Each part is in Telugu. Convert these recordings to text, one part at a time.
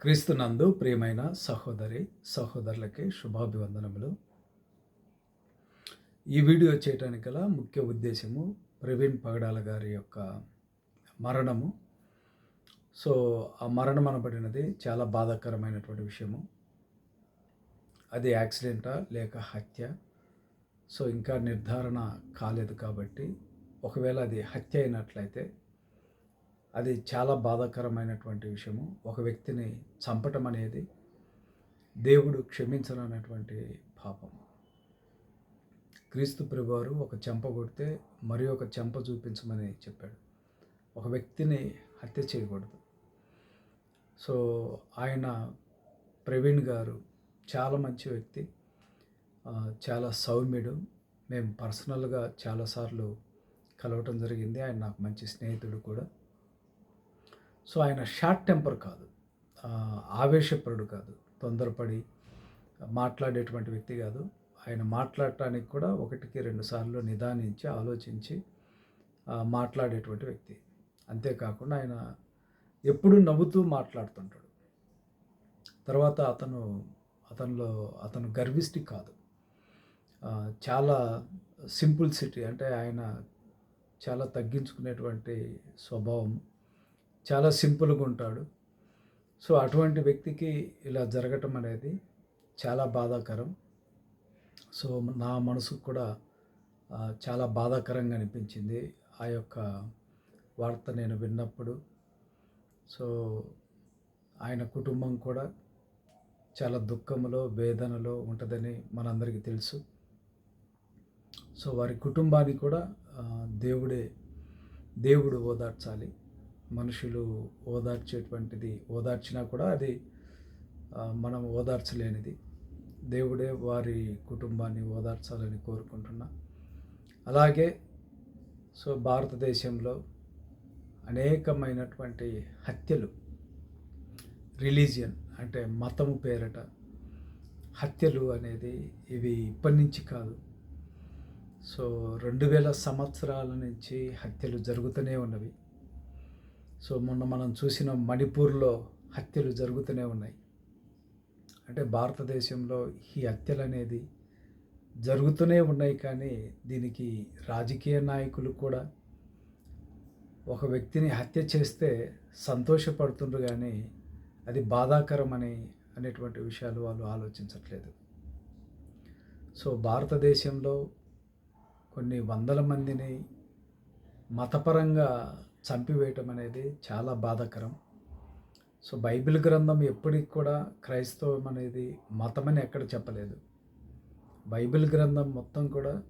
క్రీస్తునందు ప్రియమైన సహోదరి సహోదరులకి శుభాభివందనములు. ఈ వీడియో చేయటానికి గల ముఖ్య ఉద్దేశము ప్రవీణ్ పగడాల గారి యొక్క మరణము. సో ఆ మరణం అనబడినది చాలా బాధాకరమైనటువంటి విషయము. అది యాక్సిడెంటా లేక హత్య? సో ఇంకా నిర్ధారణ కాలేదు కాబట్టి ఒకవేళ అది హత్య అయినట్లయితే అది చాలా బాధాకరమైనటువంటి విషయము. ఒక వ్యక్తిని చంపటం అనేది దేవుడు క్షమించనటువంటి పాపం. క్రీస్తు ప్రభువారు ఒక చెంప కొడితే మరి ఒక చెంప చూపించమని చెప్పాడు. ఒక వ్యక్తిని హత్య చేయకూడదు. సో ఆయన ప్రవీణ్ గారు చాలా మంచి వ్యక్తి. చాలా సౌమ్యుడు. మేము పర్సనల్గా చాలాసార్లు కలవటం జరిగింది. ఆయన నాకు మంచి స్నేహితుడు కూడా. సో ఆయన షార్ట్ టెంపర్ కాదు. ఆవేశపరుడు కాదు. తొందరపడి మాట్లాడేటువంటి వ్యక్తి కాదు. ఆయన మాట్లాడటానికి కూడా ఒకటికి రెండు సార్లు నిదానించి ఆలోచించి మాట్లాడేటువంటి వ్యక్తి. అంతేకాకుండా ఆయన ఎప్పుడు నవ్వుతూ మాట్లాడుతుంటాడు. తర్వాత అతను అతనిలో అతను గర్విష్టి కాదు. చాలా సింపుల్ సిటీ అంటే ఆయన చాలా తగ్గించుకునేటువంటి స్వభావం చాలా సింపుల్గా ఉంటాడు. సో అటువంటి వ్యక్తికి ఇలా జరగటం అనేది చాలా బాధాకరం. సో నా మనసుకు కూడా చాలా బాధాకరంగా అనిపించింది ఆ యొక్క వార్త నేను విన్నప్పుడు. సో ఆయన కుటుంబం కూడా చాలా దుఃఖములో వేదనలో ఉంటుందని మనందరికీ తెలుసు. సో వారి కుటుంబానికి కూడా దేవుడే దేవుడు ఓదార్చాలి. మనుషులు ఓదార్చేటువంటిది ఓదార్చినా కూడా అది మనం ఓదార్చలేనిది. దేవుడే వారి కుటుంబాన్ని ఓదార్చాలని కోరుకుంటున్నా. అలాగే సో భారతదేశంలో అనేకమైనటువంటి హత్యలు రిలీజియన్ అంటే మతము పేరట హత్యలు అనేది ఇవి ఇప్పటి నుంచి కాదు. సో రెండు వేల సంవత్సరాల నుంచి హత్యలు జరుగుతూనే ఉన్నవి. సో మొన్న మనం చూసిన మణిపూర్లో హత్యలు జరుగుతూనే ఉన్నాయి. అంటే భారతదేశంలో ఈ హత్యలు అనేది జరుగుతూనే ఉన్నాయి కానీ దీనికి రాజకీయ నాయకులు కూడా ఒక వ్యక్తిని హత్య చేస్తే సంతోషపడుతుండ్రు కానీ అది బాధాకరం అని అనేటువంటి విషయాలు వాళ్ళు ఆలోచించట్లేదు. సో భారతదేశంలో కొన్ని వందల మందిని మతపరంగా చంపివేయటం అనేది చాలా బాధాకరం. సో బైబిల్ గ్రంథం ఎప్పటికి కూడా క్రైస్తవం అనేది మతమని ఎక్కడ చెప్పలేదు. బైబిల్ గ్రంథం మొత్తం కూడా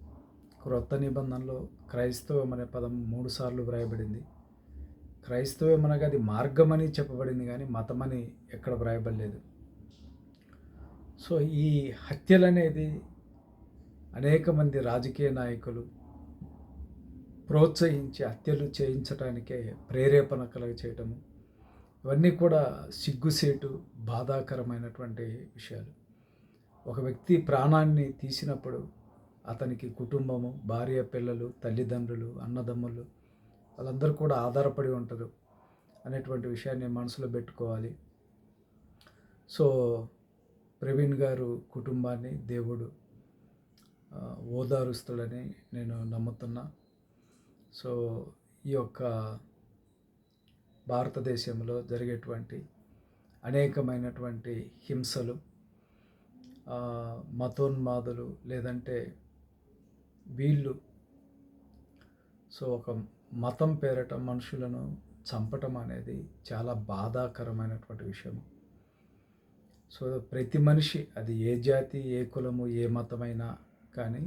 క్రొత్త నిబంధనలో క్రైస్తవం అనే పదం మూడు సార్లు వ్రాయబడింది. క్రైస్తవం అనగా అది మార్గం అని చెప్పబడింది కానీ మతమని ఎక్కడ వ్రాయబడలేదు. సో ఈ హత్యలు అనేది అనేక మంది రాజకీయ నాయకులు ప్రోత్సహించి హత్యలు చేయించడానికే ప్రేరేపణ కలగ చేయటము ఇవన్నీ కూడా సిగ్గుసేటు బాధాకరమైనటువంటి విషయాలు. ఒక వ్యక్తి ప్రాణాన్ని తీసినప్పుడు అతనికి కుటుంబము భార్య పిల్లలు తల్లిదండ్రులు అన్నదమ్ములు వాళ్ళందరూ కూడా ఆధారపడి ఉంటారు అనేటువంటి విషయాన్ని మనసులో పెట్టుకోవాలి. సో ప్రవీణ్ గారు కుటుంబాన్ని దేవుడు ఓదారుస్తాడని నేను నమ్ముతున్నా. సో ఈ యొక్క భారతదేశంలో జరిగేటువంటి అనేకమైనటువంటి హింసలు మతోన్మాదులు లేదంటే వీళ్ళు సో ఒక మతం పేరట మనుషులను చంపటం అనేది చాలా బాధాకరమైనటువంటి విషయం సో ప్రతి మనిషి అది ఏ జాతి ఏ కులము ఏ మతమైనా కానీ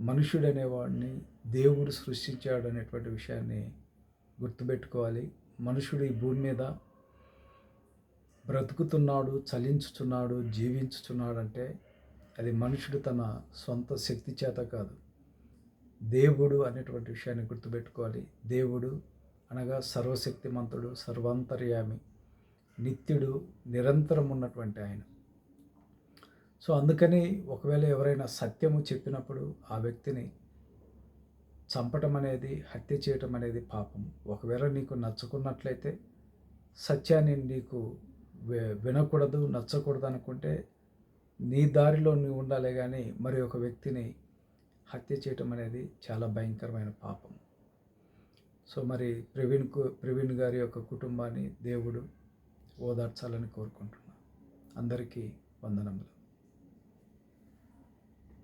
మనుషుడు అనేవాడిని దేవుడు సృష్టించాడు అనేటువంటి విషయాన్ని గుర్తుపెట్టుకోవాలి. మనుషుడు ఈ భూమి మీద బ్రతుకుతున్నాడు చలించుచున్నాడు జీవించుచున్నాడు అంటే అది మనుషుడు తన సొంత శక్తి చేత కాదు. దేవుడు అనేటువంటి విషయాన్ని గుర్తుపెట్టుకోవాలి. దేవుడు అనగా సర్వశక్తిమంతుడు సర్వాంతర్యామి నిత్యుడు నిరంతరం ఉన్నటువంటి ఆయన. సో అందుకని ఒకవేళ ఎవరైనా సత్యము చెప్పినప్పుడు ఆ వ్యక్తిని చంపటం అనేది హత్య చేయటం అనేది పాపం. ఒకవేళ నీకు నచ్చుకున్నట్లయితే సత్యాన్ని నీకు వినకూడదు నచ్చకూడదు అనుకుంటే నీ దారిలో నువ్వు ఉండాలి కానీ మరి ఒక వ్యక్తిని హత్య చేయటం అనేది చాలా భయంకరమైన పాపం. సో మరి ప్రవీణ్కు ప్రవీణ్ గారి యొక్క కుటుంబాన్ని దేవుడు ఓదార్చాలని కోరుకుంటున్నాను. అందరికీ వందనములు.